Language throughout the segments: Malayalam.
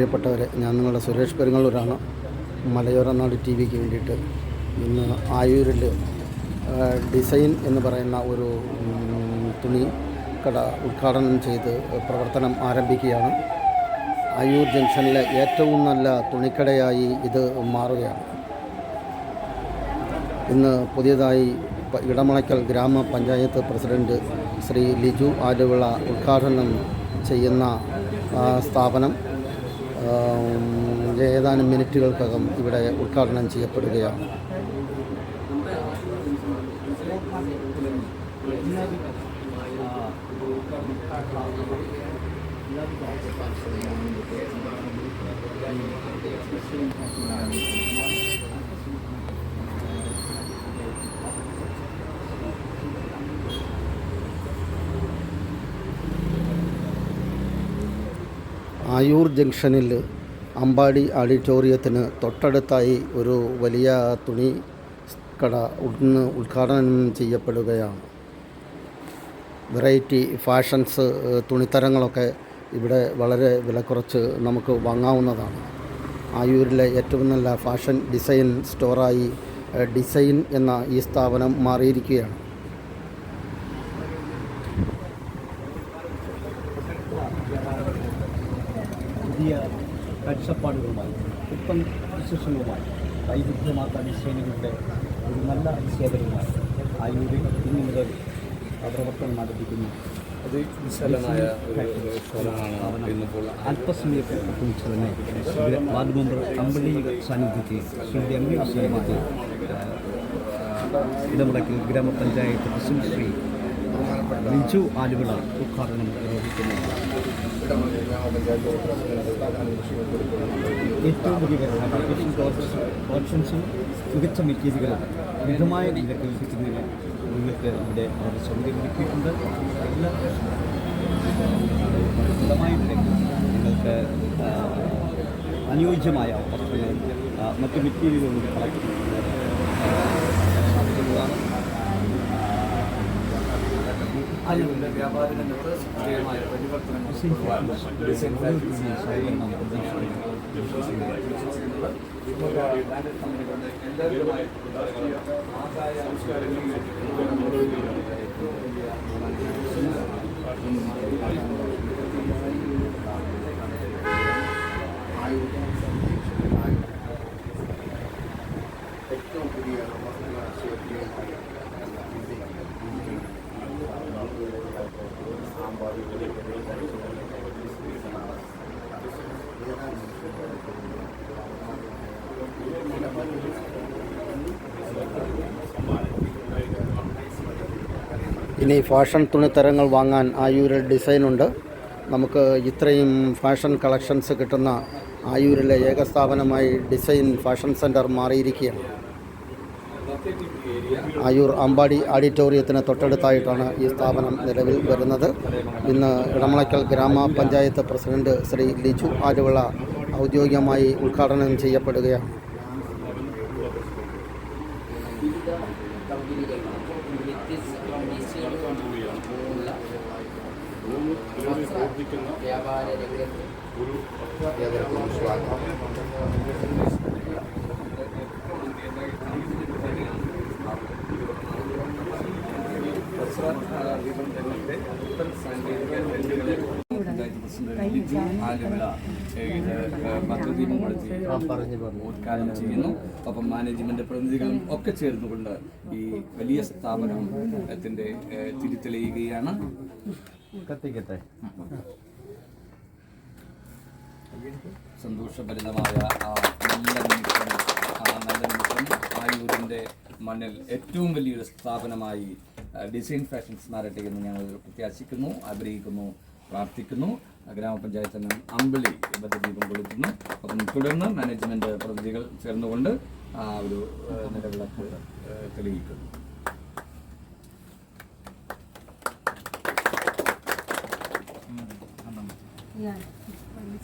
പ്രിയപ്പെട്ടവരെ ഞാൻ നിങ്ങളുടെ സുരേഷ് പെരുങ്ങള്ളൂരാണ് മലയോര നാട് ടി വിക്ക് വേണ്ടിയിട്ട് ഇന്ന് ആയൂരിൽ ഡിസൈൻ എന്ന് പറയുന്ന ഒരു തുണി കട ഉദ്ഘാടനം ചെയ്ത് പ്രവർത്തനം ആരംഭിക്കുകയാണ്. ആയൂർ ജംഗ്ഷനിലെ ഏറ്റവും നല്ല തുണിക്കടയായി ഇത് മാറുകയാണ്. ഇന്ന് പുതിയതായി ഇടമണക്കൽ ഗ്രാമപഞ്ചായത്ത് പ്രസിഡന്റ് ശ്രീ ലിജു ആലുവിള ഉദ്ഘാടനം ചെയ്യുന്ന സ്ഥാപനം ഏതാനും മിനിറ്റുകൾക്കകം ഇവിടെ ഉദ്ഘാടനം ചെയ്യപ്പെടുകയാണ്. ആയൂർ ജംഗ്ഷനിൽ അമ്പാടി ഓഡിറ്റോറിയത്തിന് തൊട്ടടുത്തായി ഒരു വലിയ തുണി കട ഇന്ന് ഉദ്ഘാടനം ചെയ്യപ്പെടുകയാണ്. വെറൈറ്റി ഫാഷൻസ് തുണിത്തരങ്ങളൊക്കെ ഇവിടെ വളരെ വിലക്കുറച്ച് നമുക്ക് വാങ്ങാവുന്നതാണ്. ആയൂരിലെ ഏറ്റവും നല്ല ഫാഷൻ ഡിസൈൻ സ്റ്റോറായി ഡിസൈൻ എന്ന ഈ സ്ഥാപനം മാറിയിരിക്കുകയാണ്. പുതിയ കാഴ്ചപ്പാടുകളുമായി പുത്തൻ വിശേഷങ്ങളുമായി വൈവിധ്യമാർന്ന ഡിസൈനുകളുടെ ഒരു നല്ല സേവനവുമായി ആയൂരിൽ ഇന്നു മുതൽ പ്രവർത്തനം ആരംഭിക്കുന്നു. അത് വിശാലമായ അല്പസമയത്തെ കുറിച്ച് തന്നെ വാർഡ് മെമ്പർ അമ്പള്ളി സാന്നിധ്യത്തിൽ ശ്രീ എം വി സാന്നിധ്യത്തിൽ ഇടമുടക്കിൽ ഗ്രാമപഞ്ചായത്ത് പ്രസിഡന്റ് ശ്രീ ലിജു ആലുവിള ഉദ്ഘാടനം നിർവഹിക്കുന്നു. ഏറ്റവും വലിയ അഡീഷണൽ ഓപ്ഷൻസും മികച്ച മെറ്റീരിയലുകളും മിതമായ നിരക്ക് ലഭിക്കുന്നതിന് നിങ്ങൾക്ക് ഇവിടെ അവർ സൗകര്യമൊരുക്കിയിട്ടുണ്ട് എല്ലാ മിതമായ നിരക്ക് നിങ്ങൾക്ക് അനുയോജ്യമായ വസ്ത്രങ്ങളും ആ, മറ്റ് മെറ്റീരിയലുകളും കളക്ട് സാധിക്കുന്നതാണ്. ആയുവിന്റെ വ്യാപാര രംഗത്ത് ശ്രദ്ധേയമായ പരിവർത്തനങ്ങൾ ഫാഷൻസ് എല്ലാവരുമായി ആദായ ഏറ്റവും ഇനി ഫാഷൻ തുണിത്തരങ്ങൾ വാങ്ങാൻ ആയൂരിൽ ഡിസൈനുണ്ട്. നമുക്ക് ഇത്രയും ഫാഷൻ കളക്ഷൻസ് കിട്ടുന്ന ആയൂരിലെ ഏക സ്ഥാപനമായി ഡിസൈൻ ഫാഷൻ സെന്റർ മാറിയിരിക്കുകയാണ്. ആയൂർ അമ്പാടി ഓഡിറ്റോറിയത്തിന് തൊട്ടടുത്തായിട്ടാണ് ഈ സ്ഥാപനം നിലവിൽ വരുന്നത്. ഇന്ന് ഇടമളയ്ക്കൽ ഗ്രാമപഞ്ചായത്ത് പ്രസിഡന്റ് ശ്രീ ലിജു ആലുവിള ഔദ്യോഗികമായി ഉദ്ഘാടനം ചെയ്യപ്പെടുകയാണ് വ്യാപാര രംഗത്ത് രംഗത്തെ പുത്തൻ സാങ്കേതിക വെല്ലുവിളികളെ പഞ്ചായത്ത് പ്രസിഡന്റ് ലിജു ആലുവിള ഇത് ഉദ്ഘാടനം ചെയ്യുന്നു ഒപ്പം മാനേജ്മെന്റ് പ്രതിനിധികളും ഒക്കെ ചേർന്നുകൊണ്ട് ഈ വലിയ സ്ഥാപനത്തിന്റെ തിരിതെളിയുകയാണ്. കത്തിക്കട്ടെ? സന്തോഷഭരിതമായ ആ നല്ല നിമിഷം ആ നല്ല നിമിഷം ആയൂരിന്റെ മണ്ണിൽ ഏറ്റവും വലിയൊരു സ്ഥാപനമായി ഡിസൈൻ ഫാഷൻസ് മാറട്ടെ എന്ന് ഞങ്ങൾ പ്രത്യാശിക്കുന്നു ആഗ്രഹിക്കുന്നു പ്രാർത്ഥിക്കുന്നു. ഗ്രാമപഞ്ചായത്ത് അംഗം അമ്പിളി ബദ്ധദീപം കൊടുക്കുന്നു. അപ്പം തുടർന്ന് മാനേജ്മെന്റ് പ്രതിനിധികൾ ചേർന്നുകൊണ്ട് ആ ഒരു നിലവിളക്ക് തെളിയിക്കുന്നു. അവന്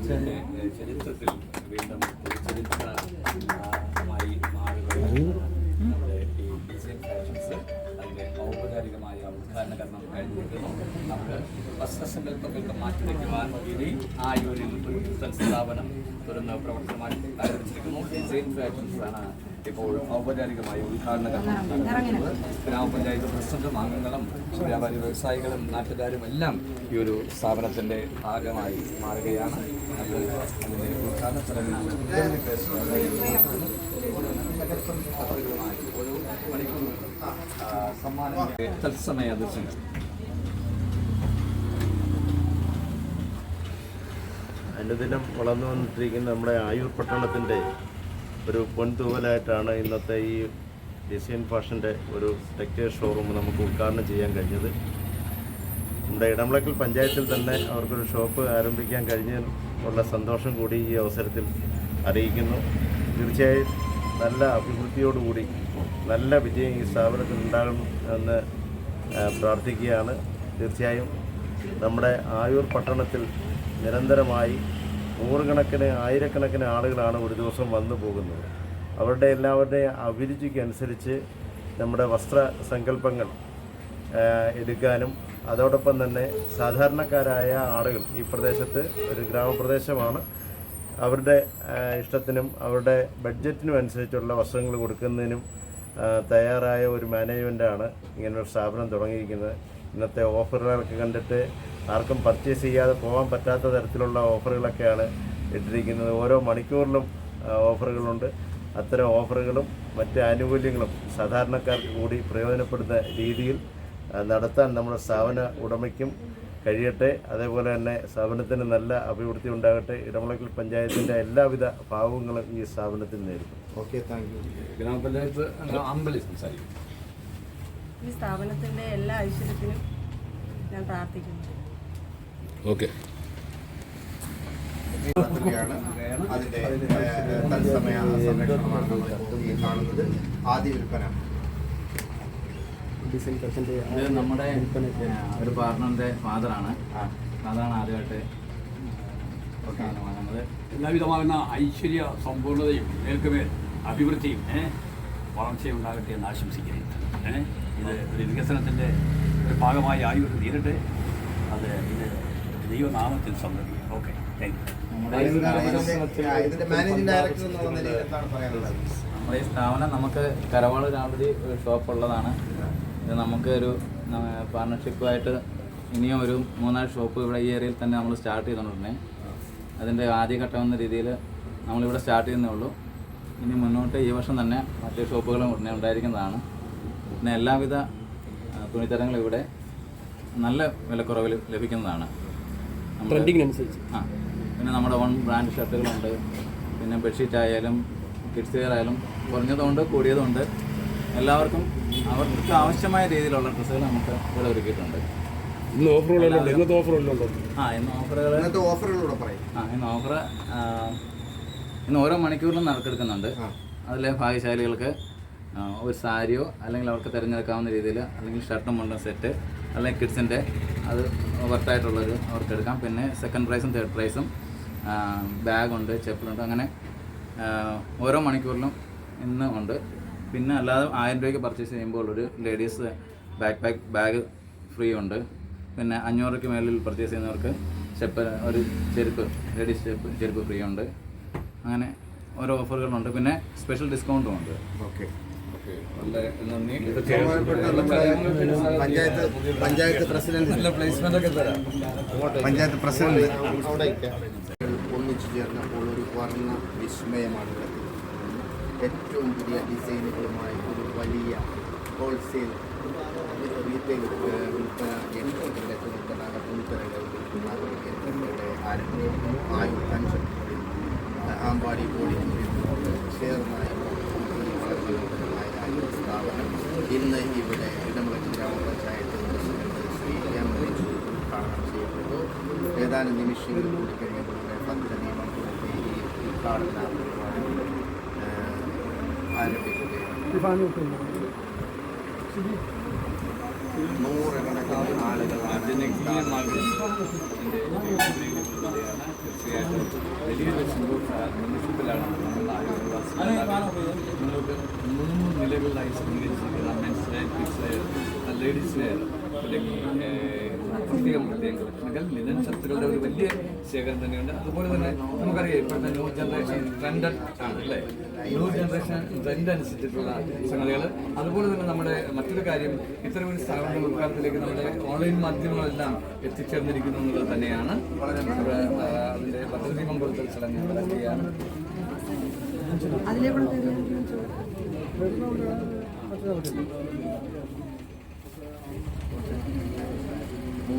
അയ്യൂരിന്റെ ചരിത്രത്തിൽ വീണ്ടും ഒരു ചരിത്രമായി മാറുകയാണ്. നമ്മുടെ ഈ ഡിസൈൻ ഫാഷൻസ് അതിന്റെ ഔപചാരികമായ ഉദ്ഘാടന കർമ്മം കഴിഞ്ഞിരിക്കുന്നു നമുക്ക് വസ്ത്രസങ്കല്പങ്ങൾക്ക് മാറ്റിവെക്കുവാൻ ഇനി ആയൂരിൽ ഒരു പുത്തൻ സ്ഥാപനം തുറന്ന് പ്രവർത്തനം ആരംഭിച്ചിരിക്കുന്നു. ഡിസൈൻ ഫാഷൻസ് ആണ് ഇപ്പോൾ ഔപചാരികമായി ഉദ്ഘാടന കർമ്മം നടത്തുന്നത് ഗ്രാമപഞ്ചായത്ത് പ്രസിഡന്റും അംഗങ്ങളും വ്യാപാരി വ്യവസായികളും നാട്ടുകാരും എല്ലാം ഈ ഒരു സ്ഥാപനത്തിന്റെ ഭാഗമായി മാറുകയാണ്. അനുദിനം വളർന്നു വന്നിട്ടിരിക്കുന്ന നമ്മുടെ ആയൂർ പട്ടണത്തിന്റെ ഒരു പൊൻതൂവലായിട്ടാണ് ഇന്നത്തെ ഈ ഡിസൈൻ ഫാഷന്റെ ഒരു ടെക്സ്റ്റൈൽ ഷോറൂം നമുക്ക് ഉദ്ഘാടനം ചെയ്യാൻ കഴിഞ്ഞത്. നമ്മുടെ ഇടമുളക്കൽ പഞ്ചായത്തിൽ തന്നെ അവർക്കൊരു ഷോപ്പ് ആരംഭിക്കാൻ കഴിഞ്ഞതിൽ ഉള്ള സന്തോഷം കൂടി ഈ അവസരത്തിൽ അറിയിക്കുന്നു. തീർച്ചയായും നല്ല അഭിവൃദ്ധിയോടുകൂടി നല്ല വിജയം ഈ സ്ഥാപനത്തിൽ ഉണ്ടാകണം എന്ന് പ്രാർത്ഥിക്കുകയാണ്. തീർച്ചയായും നമ്മുടെ ആയൂർ പട്ടണത്തിൽ നിരന്തരമായി നൂറുകണക്കിന് ആയിരക്കണക്കിന് ആളുകളാണ് ഒരു ദിവസം വന്നു പോകുന്നത്. അവരുടെ എല്ലാവരുടെയും അഭിരുചിക്കനുസരിച്ച് നമ്മുടെ വസ്ത്ര സങ്കല്പങ്ങൾ എടുക്കാനും അതോടൊപ്പം തന്നെ സാധാരണക്കാരായ ആളുകൾ ഈ പ്രദേശത്ത് ഒരു ഗ്രാമപ്രദേശമാണ്. അവരുടെ ഇഷ്ടത്തിനും അവരുടെ ബഡ്ജറ്റിനും അനുസരിച്ചുള്ള വസ്ത്രങ്ങൾ കൊടുക്കുന്നതിനും തയ്യാറായ ഒരു മാനേജ്മെന്റാണ് ഇങ്ങനൊരു സ്ഥാപനം തുടങ്ങിയിരിക്കുന്നത്. ഇന്നത്തെ ഓഫറുകളൊക്കെ കണ്ടിട്ട് ആർക്കും പർച്ചേസ് ചെയ്യാതെ പോകാൻ പറ്റാത്ത തരത്തിലുള്ള ഓഫറുകളൊക്കെയാണ് ഇട്ടിരിക്കുന്നത്. ഓരോ മണിക്കൂറിലും ഓഫറുകളുണ്ട്. അത്തരം ഓഫറുകളും മറ്റ് ആനുകൂല്യങ്ങളും സാധാരണക്കാർക്ക് കൂടി പ്രയോജനപ്പെടുന്ന രീതിയിൽ നടത്താൻ നമ്മുടെ സ്ഥാപന ഉടമയ്ക്കും കഴിയട്ടെ. അതേപോലെ തന്നെ സ്ഥാപനത്തിന് നല്ല അഭിവൃദ്ധി ഉണ്ടാകട്ടെ. ഇടമുളക്കൽ പഞ്ചായത്തിന്റെ എല്ലാവിധ ഭാവങ്ങളും ഈ സ്ഥാപനത്തിൽ നേരിടും. Okay thank you. ഗ്രാമപഞ്ചായത്ത് അമ്പലി സംസാരിക്കും. ഈ സ്ഥാപനത്തിന്റെ എല്ലാ ഐശ്വര്യത്തിനും ഞാൻ പ്രാർത്ഥിക്കുന്നു. ഓക്കെ. അതിന്റെ ഏഹ്, തത്സമയ സംരക്ഷണമാണ് നമ്മൾ ഈ കാണുന്നത്. ആദ്യ വിൽപ്പന. ഡിസൈൻ ഇത് നമ്മുടെ ഒരു പാർട്ണറിന്റെ ഫാദറാണ് ഫാദറാണ് ആദ്യമായിട്ട് സാധനം വാങ്ങുന്നത്. എല്ലാവിധമാകുന്ന ഐശ്വര്യ സമ്പൂർണതയും മേൽക്കുമേൽ അഭിവൃദ്ധിയും വളർച്ചയും ഉണ്ടാകട്ടെ എന്ന് ആശംസിക്കുന്നു. ഇത് ഒരു വികസനത്തിന്റെ ഒരു ഭാഗമായി ആയുർ തീരട്ടെ അത് ഇത് ദൈവനാമത്തിൽ സംഭവിക്കും ഓക്കെ താങ്ക് യു നമ്മുടെ ഈ സ്ഥാപനം മാനേജിംഗ് ഡയറക്ടർ എന്നുള്ള നിലയിൽ എന്താണ് പറയാനുള്ളത്? നമ്മുടെ സ്ഥാപനം നമുക്ക് കരവാൾ രാവിലെ ഒരു ഷോപ്പ് ഉള്ളതാണ്. ഇത് നമുക്ക് ഒരു പാർട്ണർഷിപ്പുമായിട്ട് ഇനിയും ഒരു മൂന്നാൽ ഷോപ്പ് ഇവിടെ ഈ ഏരിയയിൽ തന്നെ നമ്മൾ സ്റ്റാർട്ട് ചെയ്തുകൊണ്ടിരുന്നേ അതിന്റെ ആദ്യഘട്ടം എന്ന രീതിയിൽ നമ്മളിവിടെ സ്റ്റാർട്ട് ചെയ്യുന്നേ ഉള്ളൂ. ഇനി മുന്നോട്ട് ഈ വർഷം തന്നെ മറ്റ് ഷോപ്പുകളും ഉടനെ ഉണ്ടായിരിക്കുന്നതാണ്. പിന്നെ എല്ലാവിധ തുണിത്തരങ്ങളും ഇവിടെ നല്ല വിലക്കുറവിൽ ലഭിക്കുന്നതാണ്. ട്രെൻഡിങ്ങിനനുസരിച്ച് ആ പിന്നെ നമ്മുടെ ഓൺ ബ്രാൻഡ് ഷർട്ടുകളുണ്ട് പിന്നെ ബെഡ്ഷീറ്റ് ആയാലും കിഡ്സ് വെയർ ആയാലും കുറഞ്ഞതുകൊണ്ട് കൂടിയതുകൊണ്ട് എല്ലാവർക്കും അവർക്ക് ആവശ്യമായ രീതിയിലുള്ള ഡ്രസ്സുകൾ നമുക്ക് ഇവിടെ ഒരുക്കിയിട്ടുണ്ട്. ഇന്ന് ഓഫറുകളുണ്ട് ഇന്നത്തെ ഓഫറുകളുണ്ടോ ആ ഇന്ന് ഓഫറുകൾ ഇന്നത്തെ ഓഫറുകളൂടെ പറയും. ആ ഇന്ന് ഓഫർ ഇന്ന് ഓരോ മണിക്കൂറിലും നറുക്കെടുക്കുന്നുണ്ട് അതിലെ ഭാഗ്യശാലികൾക്ക് ഒരു സാരിയോ അല്ലെങ്കിൽ അവർക്ക് തിരഞ്ഞെടുക്കാവുന്ന രീതിയിൽ അല്ലെങ്കിൽ ഷർട്ടും മുണ്ടും സെറ്റ് അല്ലെങ്കിൽ കിഡ്സിന്റെ അത് വർത്തായിട്ടുള്ളൊരു അവർക്ക് എടുക്കാം. പിന്നെ സെക്കൻഡ് പ്രൈസും തേർഡ് പ്രൈസും ബാഗുണ്ട് ചെപ്പലുണ്ട് അങ്ങനെ ഓരോ മണിക്കൂറിലും ഇന്ന് ഉണ്ട്. പിന്നെ അല്ലാതെ ആയിരം രൂപയ്ക്ക് പർച്ചേസ് ചെയ്യുമ്പോൾ ഒരു ladies back pack bag free ഉണ്ട്. പിന്നെ അഞ്ഞൂറ് രൂപയ്ക്ക് മേളിൽ പർച്ചേസ് ചെയ്യുന്നവർക്ക് ചെപ്പ് ഒരു ചെരുപ്പ് ലേഡീസ് ചെരുപ്പ് ചെരുപ്പ് ഫ്രീ ഉണ്ട്. അങ്ങനെ ഓരോ ഓഫറുകളുണ്ട് പിന്നെ സ്പെഷ്യൽ ഡിസ്കൗണ്ടും ഉണ്ട്. Okay panchayat panchayat president. Panchayat president. ഒന്നിച്ചു ചേർന്നപ്പോൾ ഒരു വർണ വിസ്മയമാണ് ഇവിടെ. ഏറ്റവും പുതിയ ഡിസൈനുകളുമായി ഒരു വലിയ ഹോൾസെയിൽ റീറ്റെയിൽ വിൽപ്പന കേന്ദ്രത്തിന്റെ തുണിത്തര തുണിത്തരങ്ങൾ വിൽക്കുന്ന യന്ത്രങ്ങളുടെ ആരംഭം ആയു കൺഷൻ ആമ്പാടി ബോഡി ചേർന്നായി ഇന്ന് ഇവിടെ ഇടമുളക്ക് ഗ്രാമപഞ്ചായത്ത് ശ്രീ എം രഞ്ജു ഉദ്ഘാടനം ചെയ്യപ്പെട്ടു. ഏതാനും നിമിഷങ്ങൾ കൂടി കഴിയുമ്പോൾ പദ്ധദീപം നിയമം ഈ ഉദ്ഘാടന നൂറുകണക്കിന് ആളുകളാണ് തീർച്ചയായിട്ടും വലിയൊരു നിമിഷത്തിലാണ് നമ്മൾ നിങ്ങൾക്ക് മൂന്ന് നിലകളിലായി സ്വീകരിച്ചിരിക്കുന്ന മെൻസ് ലേഡീസ് ലേഡീസ് ഏഹ്, പ്രത്യേകം പ്രത്യേകം കളക്ഷനുകൾ ലിനൻ ഷർട്ടുകളുടെ ഒരു വലിയ ശേഖരം തന്നെയുണ്ട്. അതുപോലെ തന്നെ നമുക്കറിയാം ഇപ്പോഴത്തെ ന്യൂ ജനറേഷൻ ട്രെൻഡ് ആണ് അല്ലേ? ന്യൂ ജനറേഷൻ ട്രെൻഡ് അനുസരിച്ചിട്ടുള്ള സംഗതികൾ അതുപോലെ തന്നെ നമ്മുടെ മറ്റൊരു കാര്യം ഇത്തരം ഒരു സ്ഥാപനങ്ങളുടെ ഉദ്ഘാടനത്തിലേക്ക് നമ്മുടെ ഓൺലൈൻ മാധ്യമങ്ങളെല്ലാം എത്തിച്ചേർന്നിരിക്കുന്നു എന്നുള്ളത് തന്നെയാണ്. വളരെ അതിന്റെ അതിന്റെ കൊടുത്ത ചടങ്ങ് നടക്കുകയാണ്.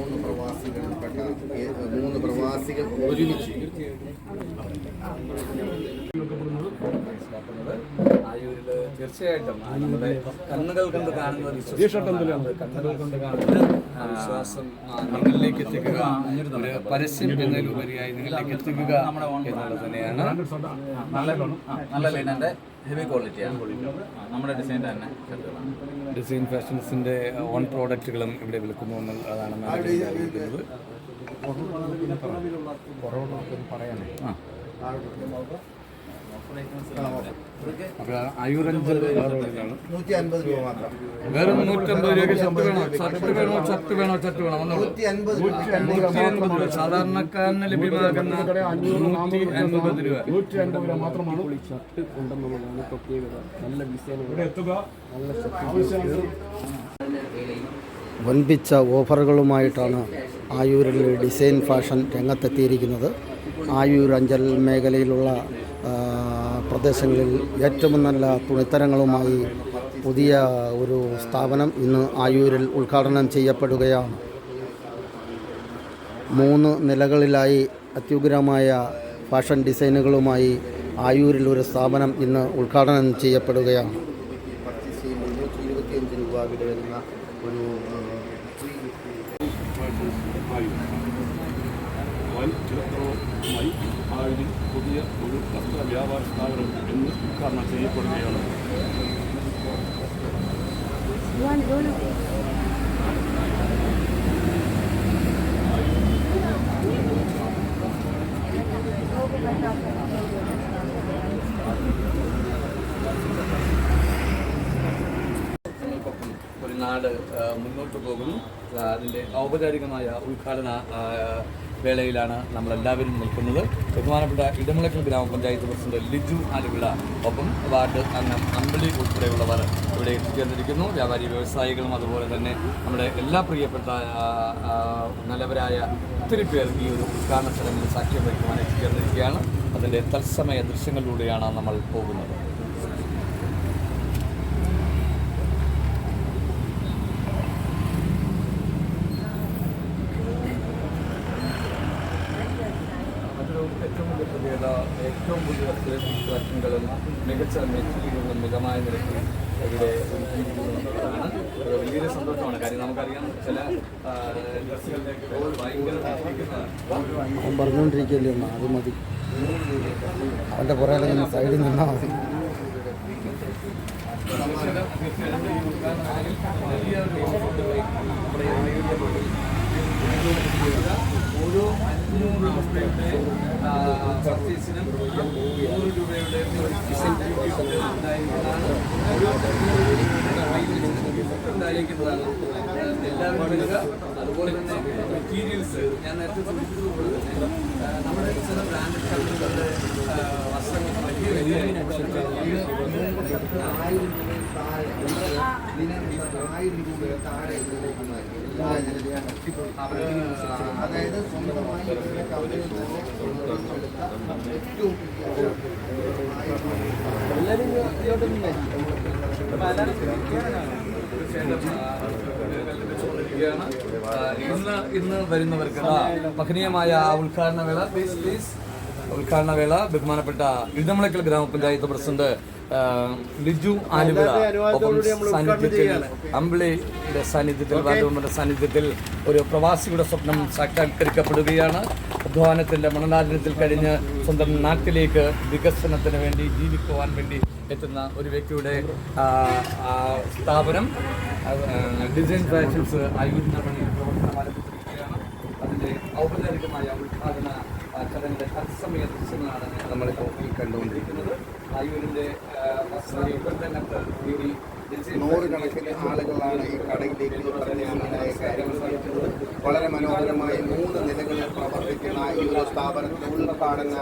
മൂന്ന് പ്രവാസികളിൽപ്പെട്ട മൂന്ന് പ്രവാസികൾ ഒരുമിച്ച്. ആയൂരിൽ തീർച്ചയായിട്ടും നമ്മുടെ കണ്ണുകൾ കൊണ്ട് കാണുന്നത് വിശ്വാസം കണ്ണുകൾ കൊണ്ട് കാണുന്നത് വിശ്വാസം ആ, നിങ്ങളിലേക്ക് എത്തിക്കുക. ഒരു പരസ്യം എന്നതിലുപരിയായി നിങ്ങളിലേക്ക് എത്തിക്കുക എന്നുള്ളത് തന്നെയാണ്. നല്ല നല്ല ലൈനന്റെ ഹെവി ക്വാളിറ്റിയാണ് നമ്മുടെ ഡിസൈൻ തന്നെ ഷർട്ടുകളാണ് ഡിസൈൻ ഫാഷൻസിന്റെ ഓൺ പ്രോഡക്റ്റുകളും ഇവിടെ വിൽക്കുന്നു എന്നുള്ളതാണ് അറിയിക്കുന്നത്. ആ. അപ്പോൾ ആയൂരഞ്ച് റോഡിലാണ് നൂറ്റി അൻപത് രൂപ മാത്രം. വേറെ നൂറ്റമ്പത് രൂപയ്ക്ക് ഷർട്ട് വേണോ? ഷർട്ട് വേണോ? ഷർട്ട് വേണോ? ഷർട്ട് വേണോ? വന്നോളൂ. നൂറ്റി അൻപത് രൂപ. സാധാരണക്കാരന് ലഭ്യമാകുന്ന നൂറ്റി അൻപത് രൂപ. നൂറ്റി അൻപത് രൂപ മാത്രമാണ്. ഇവിടെ എത്തുക. വൻപിച്ച ഓഫറുകളുമായിട്ടാണ് ആയൂരിൽ ഡിസൈൻ ഫാഷൻ രംഗത്തെത്തിയിരിക്കുന്നത്. ആയൂർ അഞ്ചൽ മേഖലയിലുള്ള പ്രദേശങ്ങളിൽ ഏറ്റവും നല്ല തുണിത്തരങ്ങളുമായി പുതിയ ഒരു സ്ഥാപനം ഇന്ന് ആയൂരിൽ ഉദ്ഘാടനം ചെയ്യപ്പെടുകയാണ്. മൂന്ന് നിലകളിലായി അത്യുഗ്രമായ ഫാഷൻ ഡിസൈനുകളുമായി ആയൂരിൽ ഒരു സ്ഥാപനം ഇന്ന് ഉദ്ഘാടനം ചെയ്യപ്പെടുകയാണ്. ഒരു വൻ ചിലത്രവുമായി ആയുധി പുതിയ ഒരു വസ്ത്ര വ്യാപാര സ്ഥാപനം എന്ന് ഉദ്ഘാടനം ചെയ്യപ്പെടുകയാണ്. ഒരു നാട് മുന്നോട്ട് പോകുന്നു. അതിന്റെ ഔപചാരികമായ ഉദ്ഘാടന വേളയിലാണ് നമ്മളെല്ലാവരും നിൽക്കുന്നത്. ബഹുമാനപ്പെട്ട ഇടമുളക്കൽ ഗ്രാമപഞ്ചായത്ത് പ്രസിഡന്റ് ലിജു ആലുവിള ഒപ്പം വാർഡ് അംഗം അമ്പിളി ഉൾപ്പെടെയുള്ളവർ ഇവിടെ എത്തിച്ചേർന്നിരിക്കുന്നു. വ്യാപാരി വ്യവസായികളും അതുപോലെ തന്നെ നമ്മുടെ എല്ലാ പ്രിയപ്പെട്ട നല്ലവരായ ഒത്തിരി പേർ ഈ ഒരു ഉദ്ഘാടന സ്ഥലങ്ങളിൽ സാക്ഷ്യം വഹിക്കുവാൻ എത്തിച്ചേർന്നിരിക്കുകയാണ്. അതിന്റെ തത്സമയ ദൃശ്യങ്ങളിലൂടെയാണ് നമ്മൾ പോകുന്നത് മറ്റൊരു ഏറ്റവും വലിയ പ്രത്യേകത ഏറ്റവും പുതിയ കളക്ഷനുകളും മികച്ച മെറ്റീരിയലുകളും മിതമായ നിരക്കിൽ ഇവിടെ ഒരുക്കിയിരിക്കുന്നു എന്നുള്ളതാണ് ഒരു വലിയൊരു സന്തോഷമാണ്. കാര്യം നമുക്കറിയാം ചില പറഞ്ഞുകൊണ്ടിരിക്കുകയല്ലേ അത് മതി. അവന്റെ സൈഡിൽ നിന്നാൽ മതി. ഓരോ അഞ്ഞൂറ് രൂപയുടെ പർച്ചേസിനും നൂറ് രൂപയുടെ ഒരു ഡിസൈൻ ഉണ്ടായിരിക്കുന്നതാണ്. ഓരോ ഉണ്ടായിരിക്കുന്നതാണ്. എല്ലാവരും വരിക അതുപോലെ തന്നെ മെറ്റീരിയൽസ് ഞാൻ നേരത്തെ സൂചിപ്പിച്ചതുപോലെ തന്നെ നമ്മുടെ ചില ബ്രാൻഡ് കമ്പനികളുടെ വസ്ത്രങ്ങൾ വലിയ വലിയ ആയിരം രൂപയിൽ താഴെ ആയിരം രൂപയിൽ താഴെ അതായത് സ്വന്തമായി ഇവിടെ കമ്പനി എടുത്ത ഏറ്റവും വെച്ചുകൊണ്ടിരിക്കുകയാണ്. ആ, ഇന്ന് ഇന്ന് വരുന്നവർക്ക് മഹനീയമായ ഉദ്ഘാടന വേള പ്ലീസ് പ്ലീസ് ഉദ്ഘാടന വേള ബഹുമാനപ്പെട്ട ഇടമളക്കൽ ഗ്രാമപഞ്ചായത്ത് പ്രസിഡന്റ് ലിജു ആലുവിള ഒപ്പം സാന്നിധ്യത്തിൽ അമ്പിളിയുടെ സാന്നിധ്യത്തിൽ വാർഡ് സാന്നിധ്യത്തിൽ ഒരു പ്രവാസിയുടെ സ്വപ്നം സാക്ഷാത്കരിക്കപ്പെടുകയാണ്. അധ്വാനത്തിന്റെ മണലാചരണത്തിൽ കഴിഞ്ഞ് സ്വന്തം നാട്ടിലേക്ക് വികസനത്തിന് വേണ്ടി ജീവിക്കുവാൻ വേണ്ടി എത്തുന്ന ഒരു വ്യക്തിയുടെ സ്ഥാപനം ഡിസൈൻ ഫാഷൻസ് ആയുധ പ്രവർത്തനം അതിന്റെ ഔപചാരികമായ ഉദ്ഘാടന ചടങ്ങിന്റെ തത്സമയ ദൃശ്യങ്ങളാണ് നമ്മളിപ്പോൾ ഈ കണ്ടുകൊണ്ടിരിക്കുന്നത്. ആയൂരിന്റെ വസ്ത്രരംഗത്ത് ഈ ഡിസൈൻ നൂറുകണക്കിന് ആളുകളാണ് ഈ കടയിലേക്ക് പ്രധാനമായ കാര്യങ്ങൾ ശ്രമിക്കുന്നത് വളരെ മനോഹരമായി മൂന്ന് നിലകളിൽ പ്രവർത്തിക്കുന്ന ഈ ഒരു സ്ഥാപനത്തിന്റെ ഉദ്ഘാടന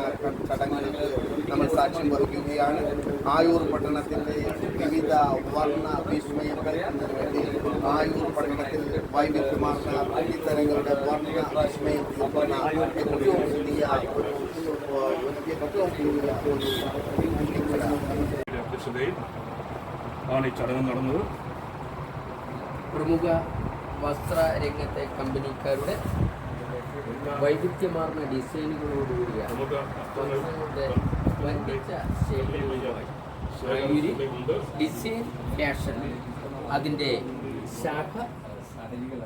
ചടങ്ങുകൾക്ക് നമ്മൾ സാക്ഷ്യം വഹിക്കുകയാണ്. ആയൂർ പട്ടണത്തിന്റെ വിവിധ വർണ വിസ്മയങ്ങൾ എന്നതിന് വേണ്ടി ആയൂർ പട്ടണത്തിൽ വൈവിധ്യമാർന്ന തുണിത്തരങ്ങളുടെ വർണ വിസ്മയം തീർക്കുന്ന ഏറ്റവും പുതിയ ഒരു ഏറ്റവും പുതിയ ഒരു തുണിക്കട അധ്യക്ഷതയിൽ ആണ് ഈ ചടങ്ങ് നടന്നത്. പ്രമുഖ വസ്ത്ര രംഗത്തെ കമ്പനിക്കാരുടെ വൈവിധ്യമാർന്ന ഡിസൈനുകളോടുകൂടിയ വസ്ത്രങ്ങളുടെ വൻപിച്ച ശേഖരങ്ങളുമായി ആയൂരി ഡിസൈൻ ഫാഷൻ അതിന്റെ ശാഖ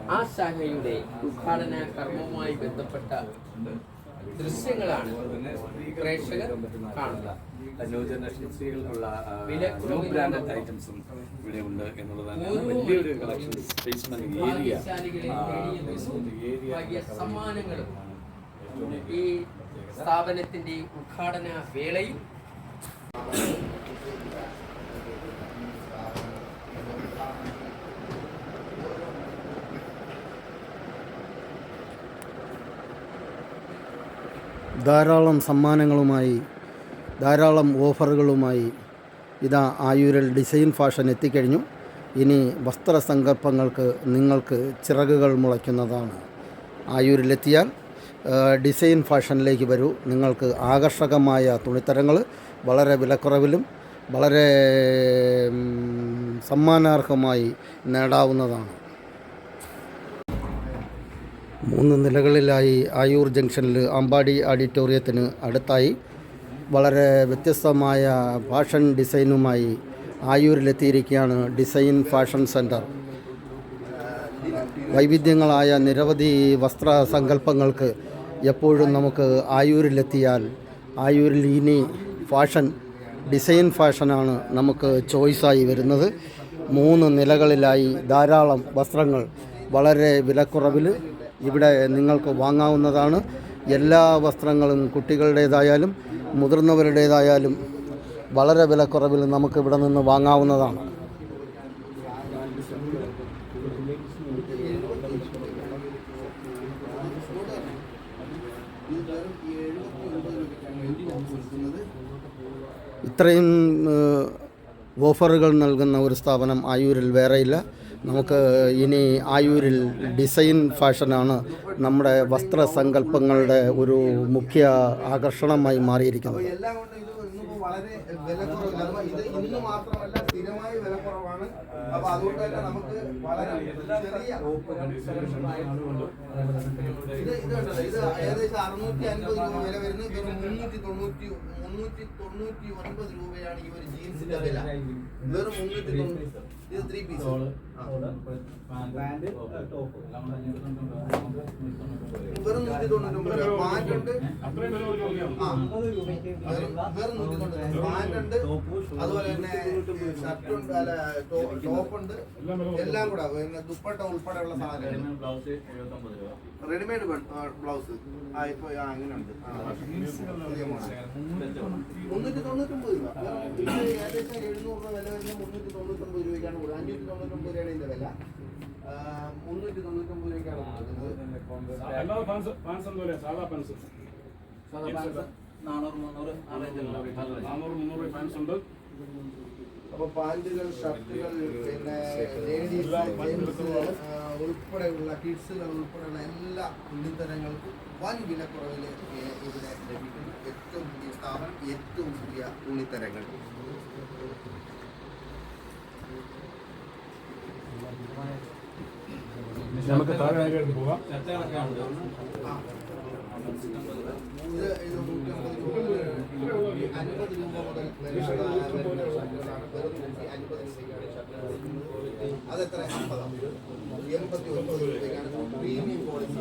ആ ശാഖയുടെ ഉദ്ഘാടന കർമ്മവുമായി ബന്ധപ്പെട്ട ദൃശ്യങ്ങളാണ് പ്രേക്ഷകർ ന്യൂ ജനറേഷൻ സ്ത്രീകൾക്കുള്ള ന്യൂ ബ്രാൻഡഡ് ഐറ്റംസും ഇവിടെ ഉണ്ട് എന്നുള്ളതാണ്. വലിയൊരു കളക്ഷൻ സ്പേസ്മെന്റ് ഏരിയ ഭാഗ്യശാലികളെ സമ്മാനങ്ങളും ഈ സ്ഥാപനത്തിന്റെ ഉദ്ഘാടന വേളയിൽ ധാരാളം സമ്മാനങ്ങളുമായി ധാരാളം ഓഫറുകളുമായി ഇതാ ആയൂരിൽ ഡിസൈൻ ഫാഷൻ എത്തിക്കഴിഞ്ഞു. ഇനി വസ്ത്രസങ്കല്പങ്ങൾക്ക് നിങ്ങൾക്ക് ചിറകുകൾ മുളയ്ക്കുന്നതാണ്. ആയൂരിലെത്തിയാൽ ഡിസൈൻ ഫാഷനിലേക്ക് വരൂ. നിങ്ങൾക്ക് ആകർഷകമായ തുണിത്തരങ്ങൾ വളരെ വിലക്കുറവിലും വളരെ സമ്മാനാർഹമായി നേടാവുന്നതാണ്. മൂന്ന് നിലകളിലായി ആയൂർ ജംഗ്ഷനിൽ അമ്പാടി ഓഡിറ്റോറിയത്തിന് അടുത്തായി വളരെ വ്യത്യസ്തമായ ഫാഷൻ ഡിസൈനുമായി ആയൂരിലെത്തിയിരിക്കുകയാണ് ഡിസൈൻ ഫാഷൻ സെന്റർ. വൈവിധ്യങ്ങളായ നിരവധി വസ്ത്ര സങ്കല്പങ്ങൾക്ക് എപ്പോഴും നമുക്ക് ആയൂരിലെത്തിയാൽ ആയൂരിൽ ഇനി ഫാഷൻ ഡിസൈൻ ഫാഷനാണ് നമുക്ക് ചോയ്സായി വരുന്നത്. മൂന്ന് നിലകളിലായി ധാരാളം വസ്ത്രങ്ങൾ വളരെ വിലക്കുറവിൽ ഇവിടെ നിങ്ങൾക്ക് വാങ്ങാവുന്നതാണ്. എല്ലാ വസ്ത്രങ്ങളും കുട്ടികളുടേതായാലും മുതിർന്നവരുടേതായാലും വളരെ വിലക്കുറവിൽ നമുക്ക് ഇവിടെ നിന്ന് വാങ്ങാവുന്നതാണ്. ഇത്രയും ഓഫറുകൾ നൽകുന്ന ഒരു സ്ഥാപനം ആയൂരിൽ വേറെയില്ല. നമുക്ക് ഇനി ആയൂരിൽ ഡിസൈൻ ഫാഷനാണ് നമ്മുടെ വസ്ത്രസങ്കല്പങ്ങളുടെ ഒരു മുഖ്യ ആകർഷണമായി മാറിയിരിക്കുന്നത് വളരെ ഇത് മാത്രമല്ല സ്ഥിരമായി വളരെ ഇത് ഏകദേശം അറുന്നൂറ്റി അൻപത് രൂപ വില രൂപയാണ് ഈ ഒരു ജീൻസിന്റെ വില വെറും മുന്നൂറ്റി തൊണ്ണൂറ്റി ഇത് ത്രീ പീസ് വെറും നൂറ്റി പാന്റുണ്ട് നൂറ്റി പാന്റുണ്ട് അതുപോലെ തന്നെ ഷർട്ടുണ്ട് അല്ല ടോപ്പുണ്ട് എല്ലാം കൂടെ. പിന്നെ ദുപ്പട്ട ഉൾപ്പെടെയുള്ള സാധനങ്ങൾ. ബ്ലൗസ് എഴുപത്തൊമ്പത് രൂപ. റെഡിമെയ്ഡ് ബ്ലൗസ് ആ ഇപ്പൊ ആ അങ്ങനെ ഉണ്ട് പുതിയ മോഡൽ മുന്നൂറ്റി തൊണ്ണൂറ്റൊമ്പത് രൂപ. ഏകദേശം എഴുന്നൂറ് രൂപ വില വരുന്ന മുന്നൂറ്റി തൊണ്ണൂറ്റൊമ്പത് രൂപയ്ക്കാണ് കൂടുതൽ. അഞ്ഞൂറ്റി തൊണ്ണൂറ്റൊമ്പത് രൂപയാണ് ഇതിന്റെ വില. മുന്നൂറ്റി തൊണ്ണൂറ്റൊമ്പത് രൂപയ്ക്കാണ് കൊടുക്കുന്നത്. സാധാ നാനൂറ് മുന്നൂറ് നാനൂറ് മുന്നൂറ് ഉണ്ട്. അപ്പൊ പാന്റുകൾ ഷർട്ടുകൾ പിന്നെ ലേഡീസ് ജെന്റ്സ് ഉൾപ്പെടെയുള്ള കിഡ്സുകൾ ഉൾപ്പെടെയുള്ള എല്ലാ തുണിത്തരങ്ങൾക്കും വൻ വിലക്കുറവിൽ ഇവിടെ ലഭിക്കുന്നു. ഏറ്റവും പുതിയ സ്ഥാപനം ഏറ്റവും പുതിയ തുണിത്തരങ്ങൾ നമുക്ക് താഴെ പോകാം ഇത് ഇത് നൂറ്റമ്പത് രൂപ അൻപത് രൂപ മുതൽ വരുന്ന വരുന്ന ഷർട്ടുകളാണ് വെറും നൂറ്റി അൻപത് രൂപയ്ക്കാണ് ഷർട്ടുകൾ കൊടുക്കുന്നത്. അതെത്ര അമ്പതാണ് എൺപത്തി ഒൻപത് രൂപയ്ക്കാണ് പ്രീമിയം ക്വാളിറ്റി